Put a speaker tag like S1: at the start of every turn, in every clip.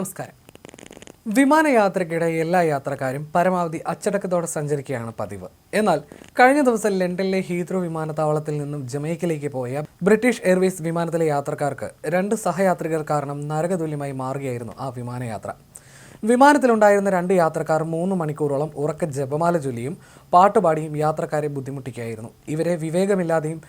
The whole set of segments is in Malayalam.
S1: നമസ്കാരം. വിമാനയാത്രയ്ക്കിടെ എല്ലാ യാത്രക്കാരും പരമാവധി അച്ചടക്കത്തോടെ സഞ്ചരിക്കുകയാണ് പതിവ്. എന്നാൽ കഴിഞ്ഞ ദിവസം ലണ്ടനിലെ ഹീത്രോ വിമാനത്താവളത്തിൽ നിന്നും ജമൈക്കയിലേക്ക് പോയ ബ്രിട്ടീഷ് എയർവേസ് വിമാനത്തിലെ യാത്രക്കാർക്ക് രണ്ട് സഹയാത്രികർ കാരണം നരകതുല്യമായി മാറുകയായിരുന്നു ആ വിമാനയാത്ര. വിമാനത്തിലുണ്ടായിരുന്ന രണ്ട് യാത്രക്കാർ മൂന്ന് മണിക്കൂറോളം ഉറക്ക ജപമാല ചൊല്ലിയും പാട്ടുപാടിയും യാത്രക്കാരെ ബുദ്ധിമുട്ടിക്കുകയായിരുന്നു. ഇവരെ വിവേകമില്ലാതെയും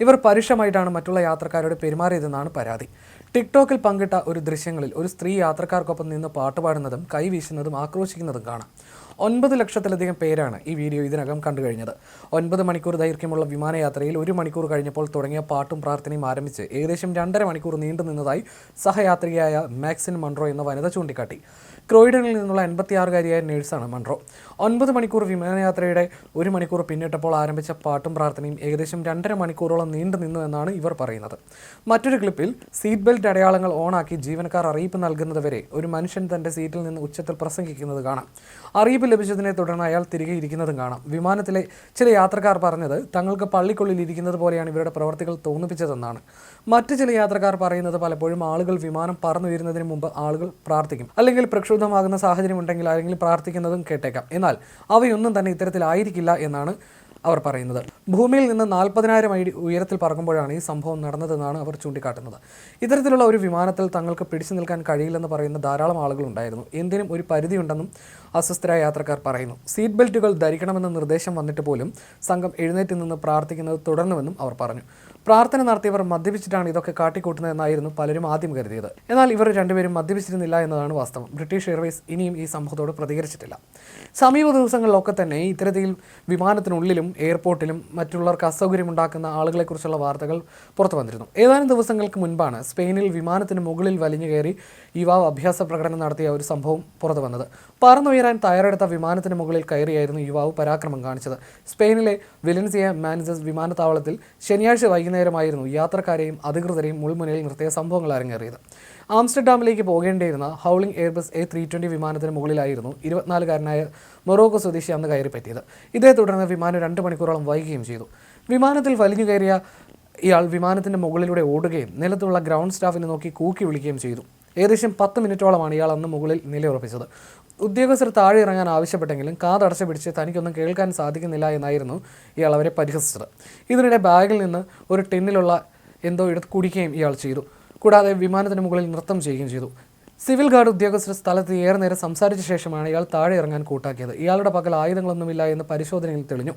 S1: ഇവർ പരുഷമായിട്ടാണ് മറ്റുള്ള യാത്രക്കാരോട് പെരുമാറിയതെന്നാണ് പരാതി. ടിക്ടോക്കിൽ പങ്കിട്ട ഒരു ദൃശ്യങ്ങളിൽ ഒരു സ്ത്രീ യാത്രക്കാർക്കൊപ്പം നിന്ന് പാട്ടുപാടുന്നതും കൈവീശുന്നതും ആക്രോശിക്കുന്നതും കാണാം. ഒൻപത് ലക്ഷത്തിലധികം പേരാണ് ഈ വീഡിയോ ഇതിനകം കണ്ടു കഴിഞ്ഞത്. ഒൻപത് മണിക്കൂർ ദൈർഘ്യമുള്ള വിമാനയാത്രയിൽ ഒരു മണിക്കൂർ കഴിഞ്ഞപ്പോൾ തുടങ്ങിയ പാട്ടും പ്രാർത്ഥനയും ആരംഭിച്ച് ഏകദേശം രണ്ടര മണിക്കൂർ നീണ്ടു നിന്നതായി സഹയാത്രികയായ മാക്സിൻ മൺട്രോ എന്ന വനിത ചൂണ്ടിക്കാട്ടി. ക്രോയിഡനിൽ നിന്നുള്ള എൺപത്തിയാറുകാരിയായ നേഴ്സാണ് മൺട്രോ ഒൻപത് മണിക്കൂർ വിമാനയാത്രയുടെ ഒരു മണിക്കൂർ പിന്നിട്ടപ്പോൾ ആരംഭിച്ച പാട്ടും പ്രാർത്ഥനയും ഏകദേശം രണ്ടര മണിക്കൂറോളം നീണ്ടു നിന്നു എന്നാണ് ഇവർ പറയുന്നത്. മറ്റൊരു ക്ലിപ്പിൽ സീറ്റ് ബെൽറ്റ് അടയാളങ്ങൾ ഓണാക്കി ജീവനക്കാർ അറിയിപ്പ് നൽകുന്നതുവരെ ഒരു മനുഷ്യൻ തന്റെ സീറ്റിൽ നിന്ന് ഉച്ചത്തിൽ പ്രസംഗിക്കുന്നത് കാണാം. അറിയിപ്പ് ലഭിച്ചതിനെ തുടർന്ന് അയാൾ തിരികെ ഇരിക്കുന്നതും കാണാം. വിമാനത്തിലെ ചില യാത്രക്കാർ പറഞ്ഞത് തങ്ങൾക്ക് പള്ളിക്കുള്ളിൽ ഇരിക്കുന്നത് പോലെയാണ് ഇവരുടെ പ്രവർത്തികൾ തോന്നിപ്പിച്ചതെന്നാണ്. മറ്റു ചില യാത്രക്കാർ പറയുന്നത് പലപ്പോഴും ആളുകൾ വിമാനം പറന്നു വരുന്നതിന് മുമ്പ് ആളുകൾ പ്രാർത്ഥിക്കും. അല്ലെങ്കിൽ പ്രക്ഷുബ്ധമാകുന്ന സാഹചര്യം ഉണ്ടെങ്കിൽ ആരെങ്കിലും പ്രാർത്ഥിക്കുന്നതും കേട്ടേക്കാം. എന്നാൽ അവയൊന്നും തന്നെ ഇത്തരത്തിലായിരിക്കില്ല എന്നാണ് അവർ പറയുന്നത്. ഭൂമിയിൽ നിന്ന് നാൽപ്പതിനായിരം അടി ഉയരത്തിൽ പറക്കുമ്പോഴാണ് ഈ സംഭവം നടന്നതെന്നാണ് അവർ ചൂണ്ടിക്കാട്ടുന്നത്. ഇത്തരത്തിലുള്ള ഒരു വിമാനത്തിൽ തങ്ങൾക്ക് പിടിച്ചു നിൽക്കാൻ കഴിയില്ലെന്ന് പറയുന്ന ധാരാളം ആളുകളുണ്ടായിരുന്നു. എന്തിനും ഒരു പരിധിയുണ്ടെന്നും അസ്വസ്ഥരായ യാത്രക്കാർ പറയുന്നു. സീറ്റ് ബെൽറ്റുകൾ ധരിക്കണമെന്ന നിർദ്ദേശം വന്നിട്ട് പോലും സംഘം എഴുന്നേറ്റ് നിന്ന് പ്രാർത്ഥിക്കുന്നത് തുടർന്നുവെന്നും അവർ പറഞ്ഞു. പ്രാർത്ഥന നടത്തിയവർ മദ്യപിച്ചിട്ടാണ് ഇതൊക്കെ കാട്ടിക്കൂട്ടുന്നതെന്നായിരുന്നു പലരും ആദ്യം കരുതിയത്. എന്നാൽ ഇവർ രണ്ടുപേരും മദ്യപിച്ചിരുന്നില്ല എന്നതാണ് വാസ്തവം. ബ്രിട്ടീഷ് എയർവേസ് ഇനിയും ഈ സംഭവത്തോട് പ്രതികരിച്ചിട്ടില്ല. സമീപ ദിവസങ്ങളിലൊക്കെ തന്നെ ഇത്തരത്തിൽ വിമാനത്തിനുള്ളിലും എയർപോർട്ടിലും മറ്റുള്ളവർക്ക് അസൗകര്യമുണ്ടാക്കുന്ന ആളുകളെക്കുറിച്ചുള്ള വാർത്തകൾ പുറത്തു വന്നിരുന്നു. ഏതാനും ദിവസങ്ങൾക്ക് മുൻപാണ് സ്പെയിനിൽ വിമാനത്തിന് മുകളിൽ വലിഞ്ഞു കയറി യുവാവ് അഭ്യാസ പ്രകടനം നടത്തിയ ഒരു സംഭവം പുറത്തു വന്നത്. പറന്നുയരാൻ തയ്യാറെടുത്ത വിമാനത്തിന് മുകളിൽ കയറിയായിരുന്നു യുവാവ് പരാക്രമം കാണിച്ചത്. സ്പെയിനിലെ വിലൻസിയ മാനസസ് വിമാനത്താവളത്തിൽ ശനിയാഴ്ച വൈകുന്നേരമായിരുന്നു യാത്രക്കാരെയും അധികൃതരെയും മുൾമുനയിൽ നിർത്തിയ സംഭവങ്ങൾ അരങ്ങേറിയത് ആംസ്റ്റർഡാമിലേക്ക് പോകേണ്ടിയിരുന്ന ഹൗളിംഗ് എയർബസ് എ ത്രീ ട്വന്റി വിമാനത്തിന് മുകളിലായിരുന്നു ഇരുപത്തിനാലുകാരനായ മൊറോക്കോ സ്വദേശി അന്ന് കയറി പറ്റിയത്. ഇതേ തുടർന്ന് വിമാനം രണ്ട് മണിക്കൂറോളം വൈകുകയും ചെയ്തു. വിമാനത്തിൽ വലിഞ്ഞു കയറിയ ഇയാൾ വിമാനത്തിന്റെ മുകളിലൂടെ ഓടുകയും നിലത്തുള്ള ഗ്രൗണ്ട് സ്റ്റാഫിനെ നോക്കി കൂക്കി വിളിക്കുകയും ചെയ്തു. ഏകദേശം പത്ത് മിനിറ്റോളമാണ് ഇയാൾ അന്ന് മുകളിൽ നിലയുറപ്പിച്ചത്. ഉദ്യോഗസ്ഥർ താഴെ ഇറങ്ങാൻ ആവശ്യപ്പെട്ടെങ്കിലും കാതടച്ച പിടിച്ച് തനിക്കൊന്നും കേൾക്കാൻ സാധിക്കുന്നില്ല എന്നായിരുന്നു ഇയാൾ അവരെ പരിഹസിച്ചത്. ഇതിനിടെ ബാഗിൽ നിന്ന് ഒരു ടിന്നിലുള്ള എന്തോ എടുത്ത് കുടിക്കുകയും ഇയാൾ ചെയ്തു. കൂടാതെ വിമാനത്തിന് മുകളിൽ നൃത്തം ചെയ്യുകയും ചെയ്തു. സിവിൽ ഗാർഡ് ഉദ്യോഗസ്ഥർ സ്ഥലത്ത് ഏറെ നേരം സംസാരിച്ച ശേഷമാണ് ഇയാൾ താഴെ ഇറങ്ങാൻ കൂട്ടാക്കിയത്. ഇയാളുടെ പക്കൽ ആയുധങ്ങളൊന്നുമില്ല എന്ന് പരിശോധനയിൽ തെളിഞ്ഞു.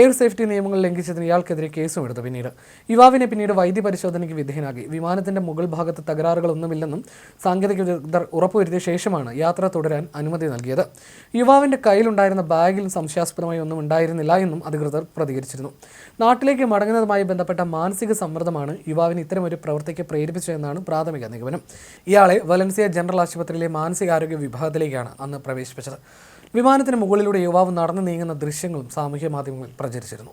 S1: എയർ സേഫ്റ്റി നിയമങ്ങൾ ലംഘിച്ചതിന് ഇയാൾക്കെതിരെ കേസും എടുത്തു പിന്നീട്. യുവാവിനെ പിന്നീട് വൈദ്യ പരിശോധനയ്ക്ക് വിധേയനാക്കി. വിമാനത്തിന്റെ മുകൾ ഭാഗത്ത് തകരാറുകളൊന്നുമില്ലെന്നും സാങ്കേതിക വിദഗ്ധർ ഉറപ്പുവരുത്തിയ ശേഷമാണ് യാത്ര തുടരാൻ അനുമതി നൽകിയത്. യുവാവിന്റെ കയ്യിലുണ്ടായിരുന്ന ബാഗിൽ സംശയാസ്പദമായി ഒന്നും ഉണ്ടായിരുന്നില്ല എന്നും അധികൃതർ പ്രതികരിച്ചിരുന്നു. നാട്ടിലേക്ക് മടങ്ങുന്നതുമായി ബന്ധപ്പെട്ട മാനസിക സമ്മർദ്ദമാണ് യുവാവിന് ഇത്തരമൊരു പ്രവൃത്തിക്ക് പ്രേരിപ്പിച്ചതെന്നാണ് പ്രാഥമിക നിഗമനം. ഇയാളെ വലൻസിയ ജനറൽ ആശുപത്രിയിലെ മാനസികാരോഗ്യ വിഭാഗത്തിലേക്കാണ് അന്ന് പ്രവേശിപ്പിച്ചത്. വിമാനത്തിന് മുകളിലൂടെ യുവാവ് നടന്നു നീങ്ങുന്ന ദൃശ്യങ്ങളും സാമൂഹ്യ മാധ്യമങ്ങളിൽ പ്രചരിച്ചിരുന്നു.